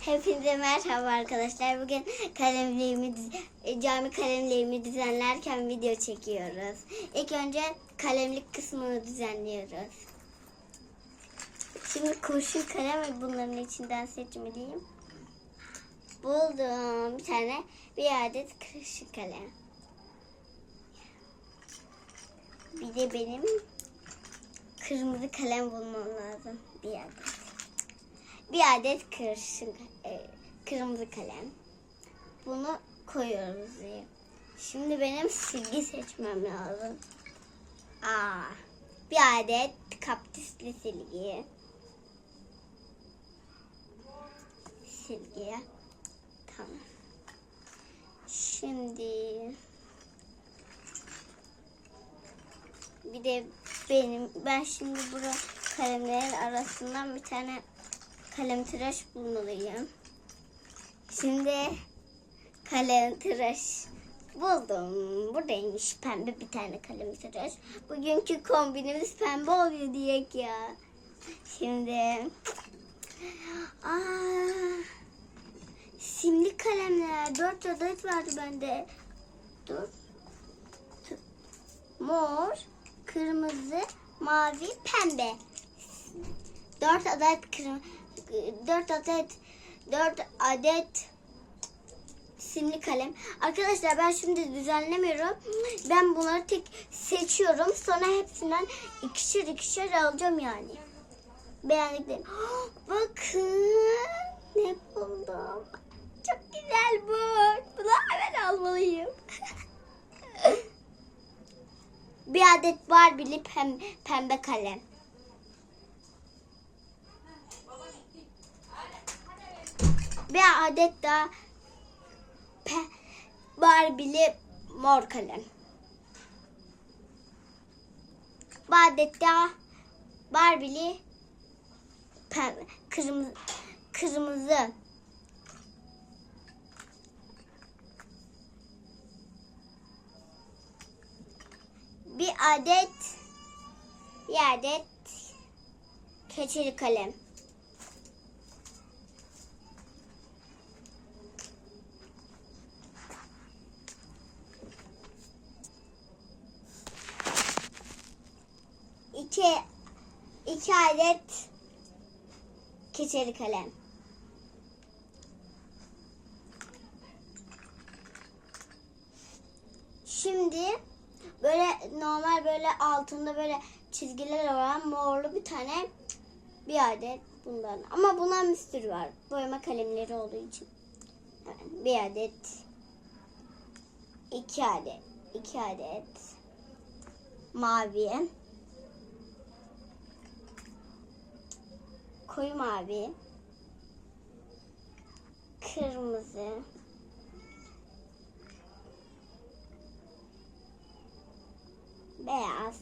Hepinize merhaba arkadaşlar. Bugün kalemliğimi, e, cami kalemliğimi düzenlerken video çekiyoruz. İlk önce kalemlik kısmını düzenliyoruz. Şimdi kurşun kalem bunların içinden seçmeliyim. Buldum bir tane bir adet kurşun kalem. Bir de benim kırmızı kalem bulmam lazım. Bir adet. Bir adet kırışın, e, kırmızı kalem. Bunu koyuyoruz diye. Şimdi benim silgi seçmem lazım. Aa, bir adet kaptisli silgi. Silgi. Tamam. Şimdi bir de benim ben şimdi burada kalemlerin arasından bir tane kalem tıraş bulmalıyım. Şimdi kalem tıraş buldum. Buradaymış pembe bir tane kalem tıraş. Bugünkü kombinimiz pembe oluyor diye ya. Şimdi Aa, simli kalemler. Dört adet vardı bende. Dur. Mor, kırmızı, mavi, pembe. Dört adet kırmızı, dört adet, dört adet simli kalem. Arkadaşlar ben şimdi düzenlemiyorum. Ben bunları tek seçiyorum. Sonra hepsinden ikişer ikişer alacağım yani. Beğendiklerim. Bakın ne buldum. Çok güzel bu. Bunu hemen almalıyım. Bir adet Barbie'li pem, pembe kalem. Bir adet daha pe, Barbie'li mor kalem. Bir adet daha Barbie'li pembe, kırmızı, kırmızı. Bir adet bir adet keçeli kalem. İki iki adet keçeli kalem. Şimdi böyle normal böyle altında böyle çizgiler olan morlu bir tane bir adet bundan. Ama bundan bir sürü var. Boyama kalemleri olduğu için. Bir adet iki adet iki adet mavi koyu mavi. Kırmızı. Beyaz.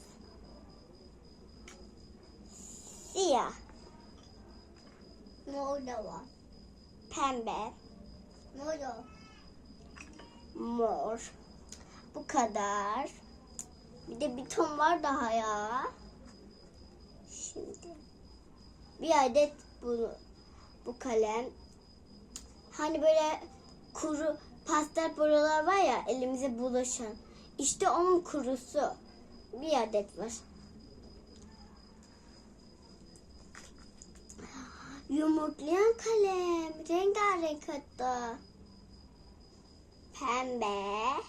Siyah. Mor da var pembe. Mor da mor. Bu kadar. Bir de bir ton var daha ya. Şimdi bir adet bu bu kalem hani böyle kuru pastel boyalar var ya elimize bulaşan işte onun kurusu bir adet var. Yumurtlayan kalem. Rengarenk hatta. Pembe.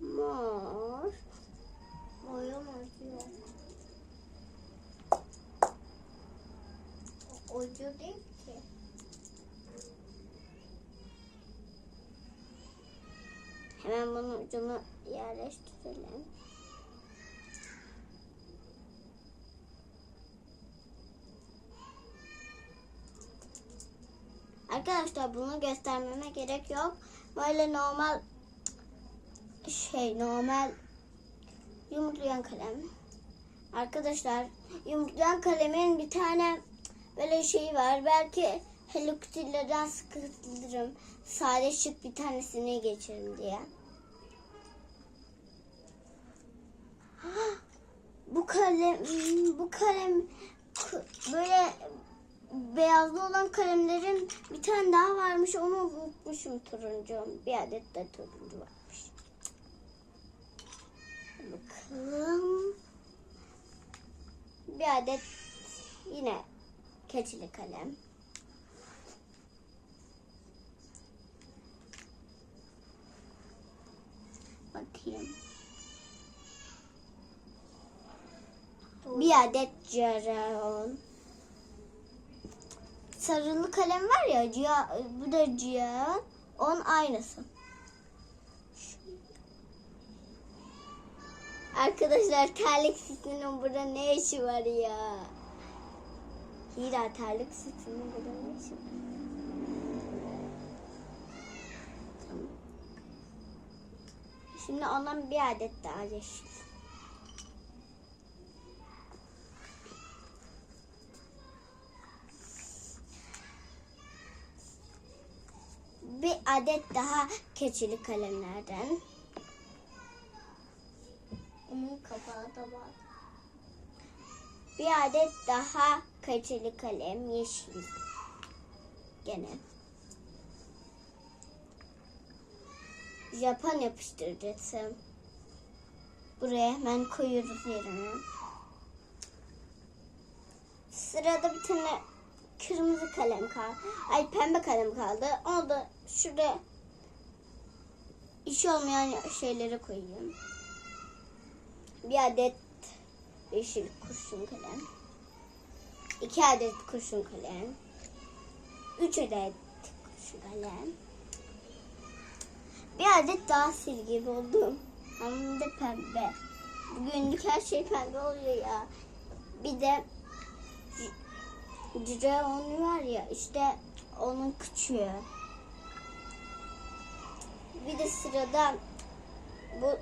Mor. Boyamaz yok. Ucu değil ki. Hemen bunun ucunu yerleştirelim. Arkadaşlar bunu göstermeme gerek yok. Böyle normal şey normal yumurtlayan kalem. Arkadaşlar yumurtlayan kalemin bir tane böyle şeyi var. Belki Hello Kitty'lerden sıkılırım. Sade şık bir tanesini geçirim diye. bu kalem bu kalem böyle beyazlı olan kalemlerin bir tane daha varmış onu unutmuşum turuncu. Bir adet de turuncu varmış. Bakalım. Bir adet yine keçili kalem. Bakayım. Bir adet Caron. Sarılı kalem var ya, Cia, bu da Caron. Onun aynısı. Arkadaşlar terlik sütünün burada ne işi var ya? Hira terlik işi var? Tamam. Şimdi ondan bir adet daha yeşil. Bir adet daha keçili kalemlerden. Onun kapağı da var. Bir adet daha keçili kalem yeşil. Gene. Japon yapıştırıcısı. Buraya hemen koyuyoruz yerine. Sırada bir tane kırmızı kalem kaldı. Ay pembe kalem kaldı. Onu da şurada iş olmayan şeylere koyayım. Bir adet yeşil kurşun kalem. İki adet kurşun kalem. Üç adet kurşun kalem. Bir adet daha silgi buldum. Hem de pembe. Bugünlük her şey pembe oluyor ya. Bir de Dragon var ya işte onun küçüğü. Bir de sırada bu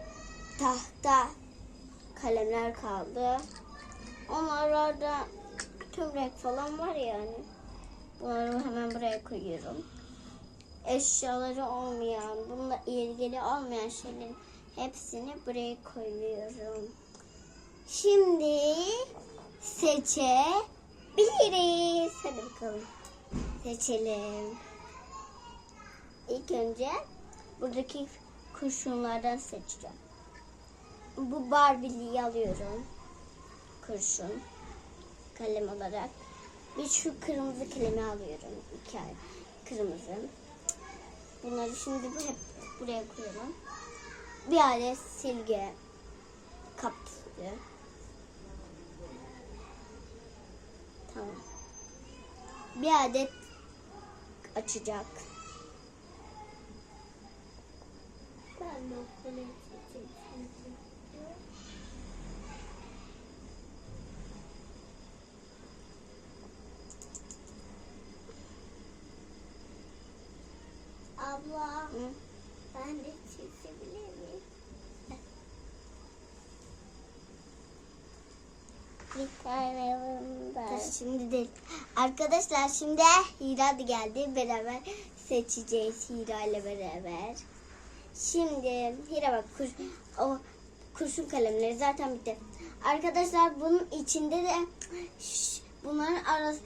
tahta kalemler kaldı. Onlarda tüm renk falan var yani. Bunları hemen buraya koyuyorum. Eşyaları olmayan, bununla ilgili olmayan şeylerin hepsini buraya koyuyorum. Şimdi seçebiliriz. Hadi bakalım. Seçelim. İlk önce buradaki kurşunlardan seçeceğim. Bu Barbie'liyi alıyorum. Kurşun. Kalem olarak. Bir şu kırmızı kalemi alıyorum. İki ay kırmızı. Bunları şimdi bu hep buraya koyuyorum. Bir adet silgi kapsülü. Tamam. Bir adet açacak. Ben de okula Abla, Hı? ben de çizebilir miyim? Bir tane var. Şimdi değil. Arkadaşlar şimdi Hira da geldi. Beraber seçeceğiz Hira ile beraber. Şimdi Hira bak kur, o kurşun kalemleri zaten bitti. Arkadaşlar bunun içinde de şş, bunların arası